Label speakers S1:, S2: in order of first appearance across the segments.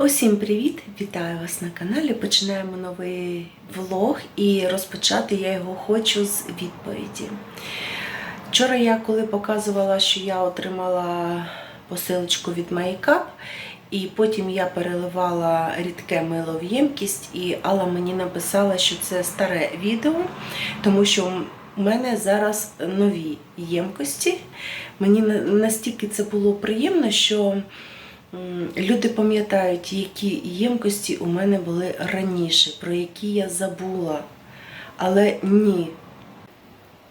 S1: Усім привіт! Вітаю вас на каналі. Починаємо новий влог і розпочати я його хочу з відповіді. Вчора я коли показувала, що я отримала посилочку від Makeup, і потім я переливала рідке мило в ємкість, і Алла мені написала, що це старе відео, тому що у мене зараз нові ємкості. Мені настільки це було приємно, що люди пам'ятають, які ємкості у мене були раніше, про які я забула. Але ні.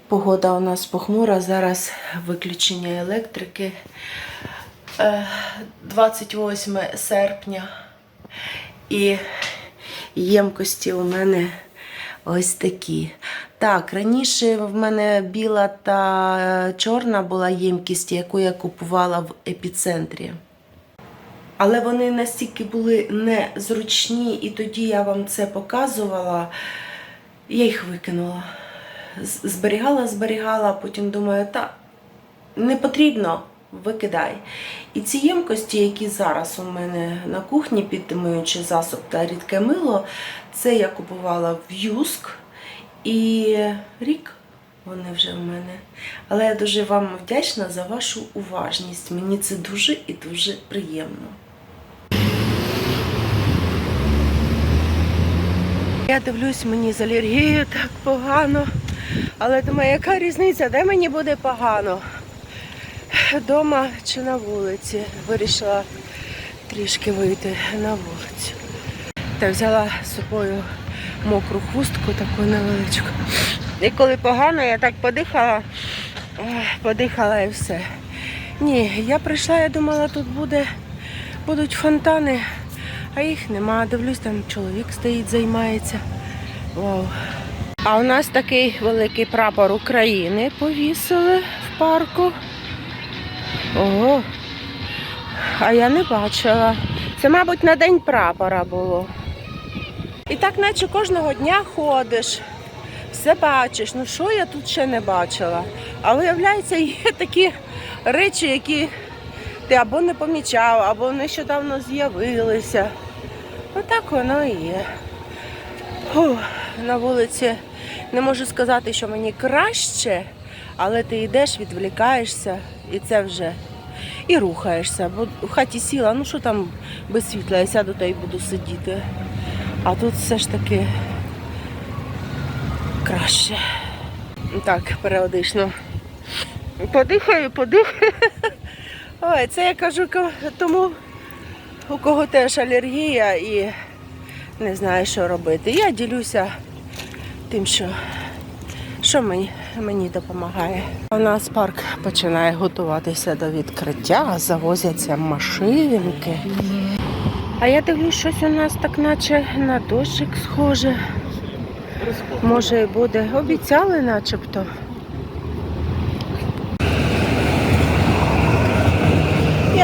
S1: Погода у нас похмура, зараз виключення електрики. Е, 28 серпня. І ємкості у мене ось такі. Так, раніше в мене біла та чорна була ємкість, яку я купувала в епіцентрі. Але вони настільки були незручні, і тоді я вам це показувала, я їх викинула. Зберігала, зберігала, потім думаю, та не потрібно, викидай. І ці ємкості, які зараз у мене на кухні під миючий засоб та рідке мило, це я купувала в Юск і рік вони вже в мене. Але я дуже вам вдячна за вашу уважність. Мені це дуже і дуже приємно. Я дивлюсь, мені з алергією так погано. Але думаю, яка різниця, де мені буде погано? Дома чи на вулиці. Вирішила трішки вийти на вулицю. Та взяла з собою мокру хустку таку невеличку. І коли погано, я так подихала, подихала і все. Ні, я прийшла, я думала, тут буде, будуть фонтани, а їх нема. Дивлюсь, там чоловік стоїть, займається. Вау. А у нас такий великий прапор України повісили в парку. Ого. А я не бачила. Це, мабуть, на день прапора було. І так, наче кожного дня ходиш, все бачиш. Ну що я тут ще не бачила? А виявляється, є такі речі, які ти або не помічав, або нещодавно з'явилися. Отак воно і є. Фух, на вулиці не можу сказати, що мені краще, але ти йдеш, відвлікаєшся, і це вже і рухаєшся. Бо в хаті сіла, ну що там без світла, я сяду та й буду сидіти. А тут все ж таки краще. Так, періодично. Подихаю, подихаю. Ой, це я кажу тому, у кого теж алергія і не знаю, що робити. Я ділюся тим, що, що мені, мені допомагає. У нас парк починає готуватися до відкриття, завозяться машинки. А я дивлюсь, щось у нас так наче на дощик схоже. Може і буде. Обіцяли начебто.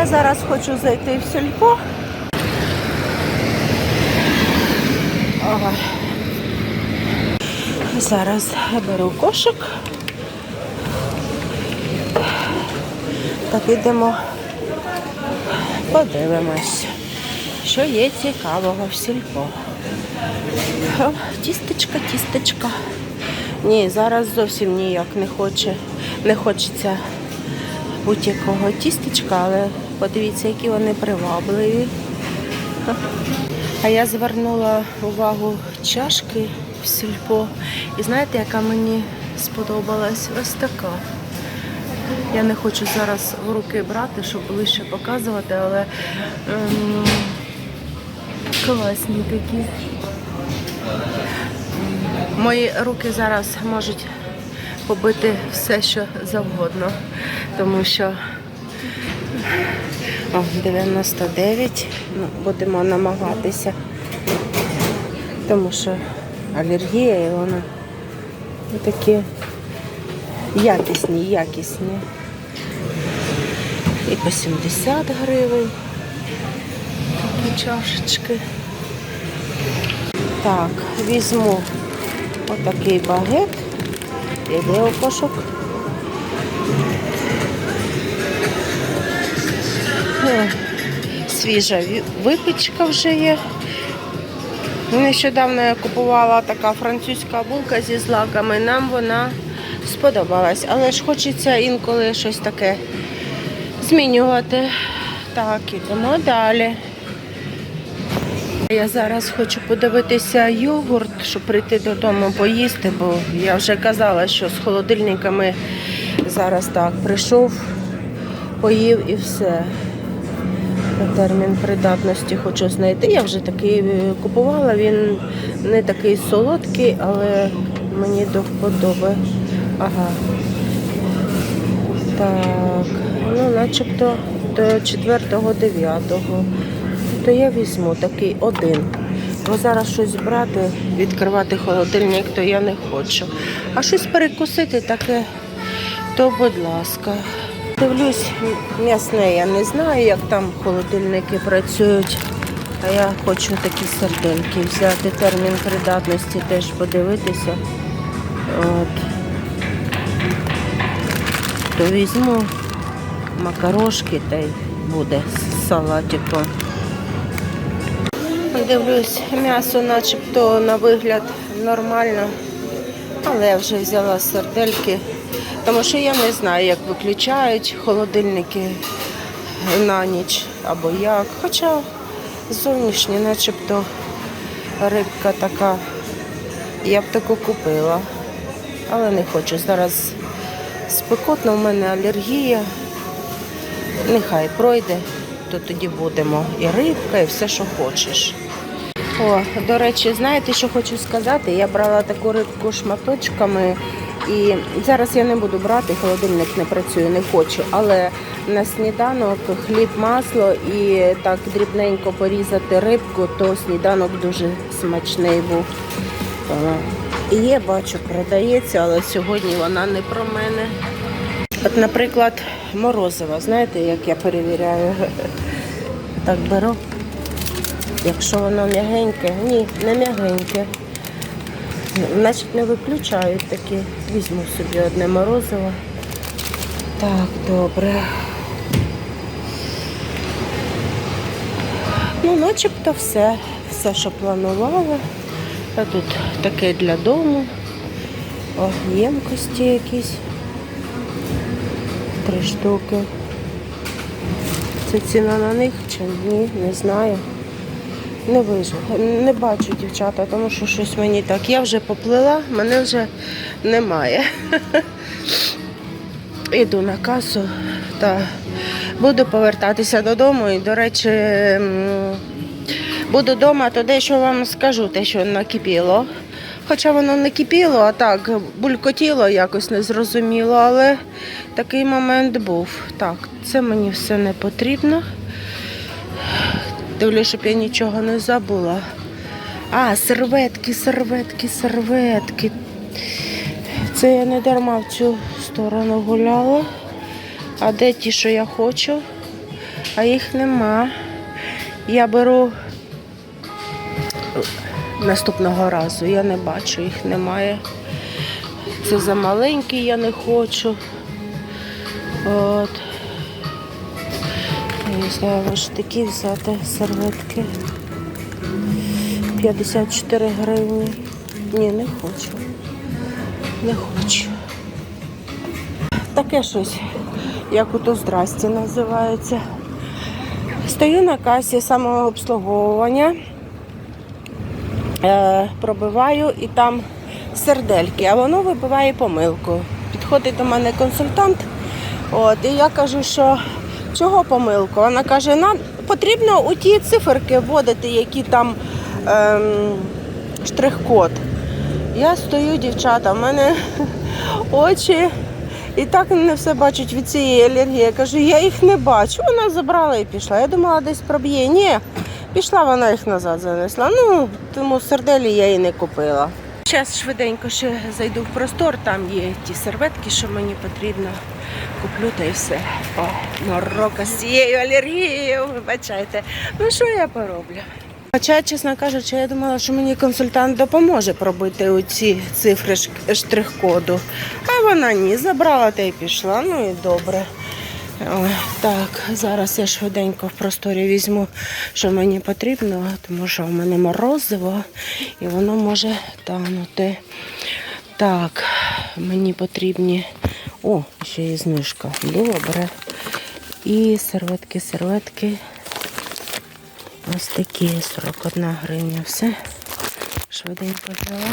S1: Я зараз хочу зайти в сільпо. Ой. Зараз беру кошик. Та підемо, подивимось, що є цікавого в сільпо. О, Тістечка, тістечка. Ні, зараз зовсім ніяк не хоче, не хочеться будь-якого тістечка, але подивіться, які вони привабливі. А я звернула увагу чашки в сільпо. І знаєте, яка мені сподобалась? Ось така. Я не хочу зараз в руки брати, щоб ближче показувати, але ем, класні такі. Мої руки зараз можуть побити все, що завгодно, тому що о, 99, ну, будемо намагатися, тому що алергія і вона такі якісні, якісні. І по 70 гривень такі чашечки. Так, візьму отакий багет. У кошик.
S2: Свіжа випічка вже є. Нещодавно я купувала така французька булка зі злаками. Нам вона сподобалась. Але ж хочеться інколи щось таке змінювати. Так, ідемо далі. Я зараз хочу подивитися йогурт, щоб прийти додому поїсти, бо я вже казала, що з холодильниками зараз так прийшов, поїв і все. Термін придатності хочу знайти. Я вже такий е, купувала, він не такий солодкий, але мені до вподоби. Ага. Так, ну начебто до 4-9. То я візьму такий один. Бо зараз щось брати, відкривати холодильник, то я не хочу. А щось перекусити таке, то будь ласка. Дивлюсь, м'ясне, я не знаю, як там холодильники працюють. А я хочу такі сердельки взяти, термін придатності теж подивитися. От. То візьму макарошки та й буде з салатиком. Дивлюсь, м'ясо начебто на вигляд нормально, але я вже взяла сердельки, тому що я не знаю, як виключають холодильники на ніч або як. Хоча зовнішні, начебто рибка така, я б таку купила, але не хочу. Зараз спекотно, в мене алергія. Нехай пройде, то тоді будемо і рибка, і все, що хочеш. О, до речі, знаєте, що хочу сказати? Я брала таку рибку шматочками, і зараз я не буду брати, холодильник не працює, не хочу. Але на сніданок хліб, масло і так дрібненько порізати рибку, то сніданок дуже смачний був. І є, бачу, продається, але сьогодні вона не про мене. От, наприклад, морозиво, знаєте, як я перевіряю? Так беру. Якщо воно м'ягеньке, ні, не м'ягеньке. Значить не виключають такі. Візьму собі одне морозиво. Так, добре. Ну, начебто все. Все, що планувала. А тут таке для дому. О, ємкості якісь. Три штуки. Це ціна на них чи ні, не знаю. Не вижу, не бачу дівчата, тому що щось мені так. Я вже поплила, мене вже немає. Іду на касу та буду повертатися додому. І, до речі, буду вдома, то дещо вам скажу, те, що накипіло. Хоча воно не кипіло, а так булькотіло якось незрозуміло, але такий момент був. Так, це мені все не потрібно. Дивлюсь, щоб я нічого не забула. А, серветки, серветки, серветки. Це я не дарма в цю сторону гуляла. А де ті, що я хочу? А їх нема. Я беру наступного разу. Я не бачу, їх немає. Це замаленькі, я не хочу. От. Не знаю, може такі взяти серветки. 54 гривні. Ні, не хочу. Не хочу. Таке щось, як ото здрасті називається. Стою на касі самообслуговування, е, пробиваю і там сердельки, а воно вибиває помилку. Підходить до мене консультант, от, і я кажу, що чого помилку? Вона каже, нам потрібно у ті циферки вводити, які там ем, штрих-код. Я стою, дівчата, в мене очі і так не все бачать від цієї алергії. Я кажу, я їх не бачу. Вона забрала і пішла. Я думала, десь проб'є. Ні, пішла, вона їх назад занесла. Ну, тому серделі я її не купила. Зараз швиденько ще зайду в простор, там є ті серветки, що мені потрібно. Куплю та і все. О, морока з цією алергією, вибачайте. Ну що я пороблю? Хоча, чесно кажучи, я думала, що мені консультант допоможе пробити оці цифри штрих-коду. А вона ні, забрала та й пішла. Ну і добре. Так, зараз я швиденько в просторі візьму, що мені потрібно, тому що в мене морозиво і воно може танути. Так, мені потрібні. О, ще є знижка. Добре. І серветки, серветки. Ось такі 41 гривня. Все. Швиденько взяла.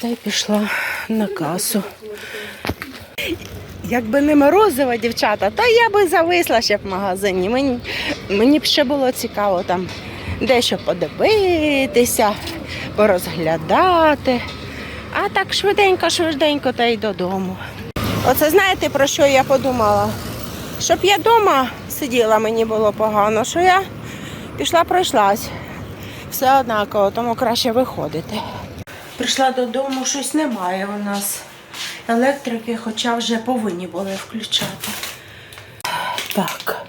S2: Та й пішла на касу. Якби не морозиво, дівчата, то я би зависла ще в магазині. Мені, мені б ще було цікаво там дещо подивитися, порозглядати. А так швиденько, швиденько та й додому. Оце знаєте про що я подумала? Щоб я вдома сиділа, мені було погано, що я пішла, пройшлась. Все однаково, тому краще виходити.
S1: Прийшла додому, щось немає у нас електрики, хоча вже повинні були включати. Так,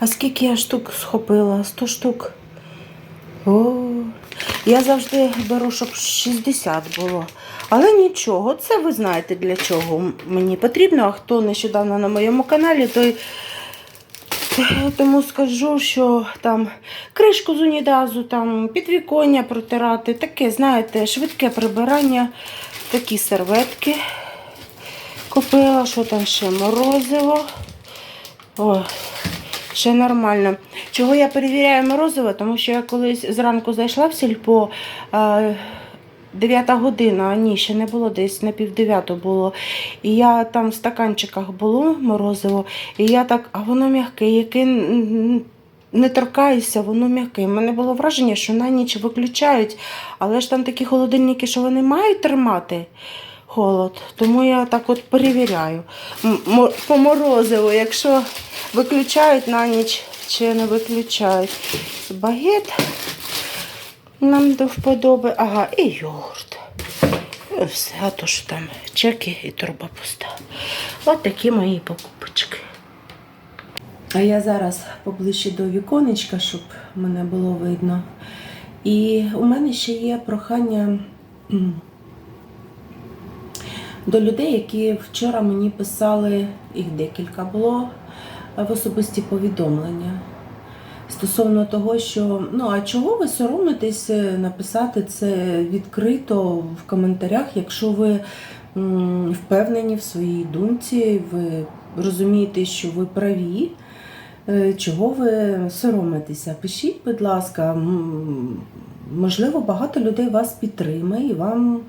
S1: а скільки я штук схопила? 100 штук. О, я завжди беру, щоб 60 було. Але нічого, це ви знаєте для чого мені потрібно. А хто нещодавно на моєму каналі, той тому скажу, що там кришку з унітазу, там підвіконня протирати, таке, знаєте, швидке прибирання, такі серветки. Купила, що там ще морозиво. О, ще нормально. Чого я перевіряю морозиво? Тому що я колись зранку зайшла в сільпо. е, 9 година, а ні, ще не було десь на півдев'яту було. І я там в стаканчиках було морозиво, і я так, а воно м'яке, яке не торкаюся, воно м'яке. У мене було враження, що на ніч виключають, але ж там такі холодильники, що вони мають тримати холод. Тому я так от перевіряю. По морозиву, якщо виключають на ніч чи не виключають. Багет нам до вподоби. Ага, і йогурт. І все, а то ж там чеки і торба пуста. От такі мої покупочки. А я зараз поближче до віконечка, щоб мене було видно. І у мене ще є прохання до людей, які вчора мені писали, їх декілька було в особисті повідомлення. Стосовно того, що ну а чого ви соромитесь е, написати це відкрито в коментарях, якщо ви впевнені в своїй думці, ви розумієте, що ви праві, е, чого ви соромитеся? Пишіть, будь ласка, можливо, багато людей вас підтримає і вам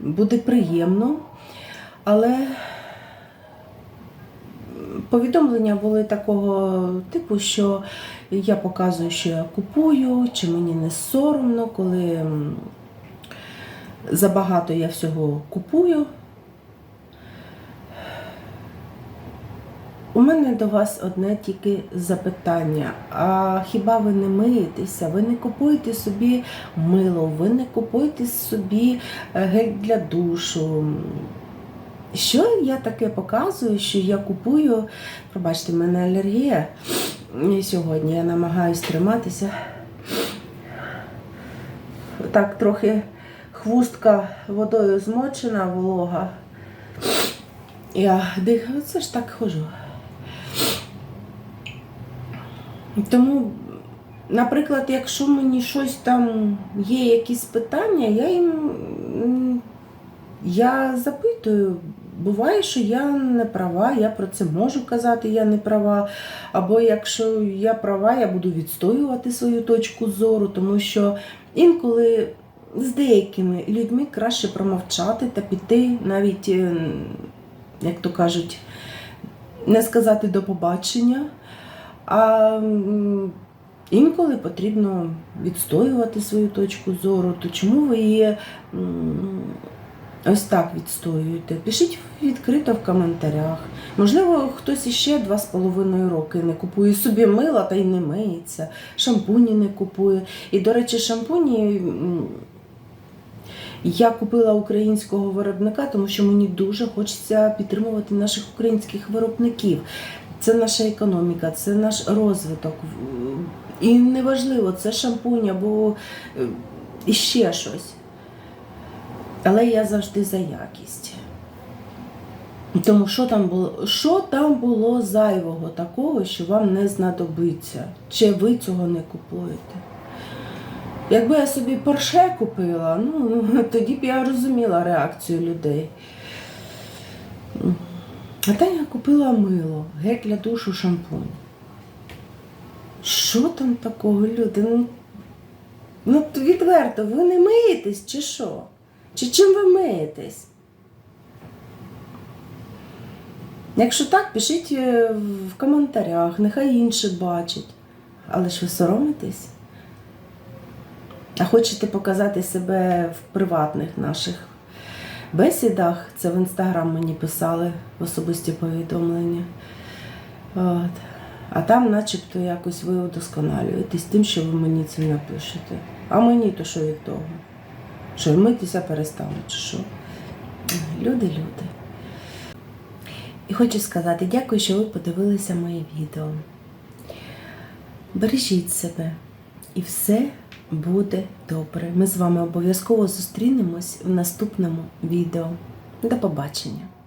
S1: буде приємно. Але повідомлення були такого типу, що я показую, що я купую, чи мені не соромно, коли забагато я всього купую. У мене до вас одне тільки запитання. А хіба ви не миєтеся? Ви не купуєте собі мило, ви не купуєте собі е, гель для душу? Що я таке показую, що я купую? Пробачте, в мене алергія. І сьогодні я намагаюсь триматися. Так, трохи хвустка водою змочена, волога. Я дихаю, це ж так хожу. Тому, наприклад, якщо мені щось там є якісь питання, я їм я запитую. Буває, що я не права, я про це можу казати, я не права. Або якщо я права, я буду відстоювати свою точку зору, тому що інколи з деякими людьми краще промовчати та піти, навіть, е, як то кажуть, не сказати до побачення. А інколи потрібно відстоювати свою точку зору, то чому ви її ось так відстоюєте? Пишіть відкрито в коментарях. Можливо, хтось іще два з половиною роки не купує собі мила та й не миється, шампуні не купує. І, до речі, шампуні. я купила українського виробника, тому що мені дуже хочеться підтримувати наших українських виробників. Це наша економіка, це наш розвиток. І неважливо, це шампунь або е, іще щось. Але я завжди за якість. Тому що там було, що там було зайвого такого, що вам не знадобиться, чи ви цього не купуєте? Якби я собі порше купила, ну тоді б я розуміла реакцію людей. А та я купила мило, гель для душу, шампунь. Що там такого, люди? Ну, ну відверто, ви не миєтесь чи що? Чи чим ви миєтесь? Якщо так, пишіть е, в коментарях, нехай інші бачать. Але ж ви соромитесь? А хочете показати себе в приватних наших бесідах? Це в інстаграм мені писали в особисті повідомлення. От. А там, начебто, якось ви удосконалюєтесь тим, що ви мені це напишете. А мені то що від того? Що вмитися перестали, чи що? Люди, люди. І хочу сказати дякую, що ви подивилися моє відео. Бережіть себе, і все буде добре. Ми з вами обов'язково зустрінемось в наступному відео. До побачення!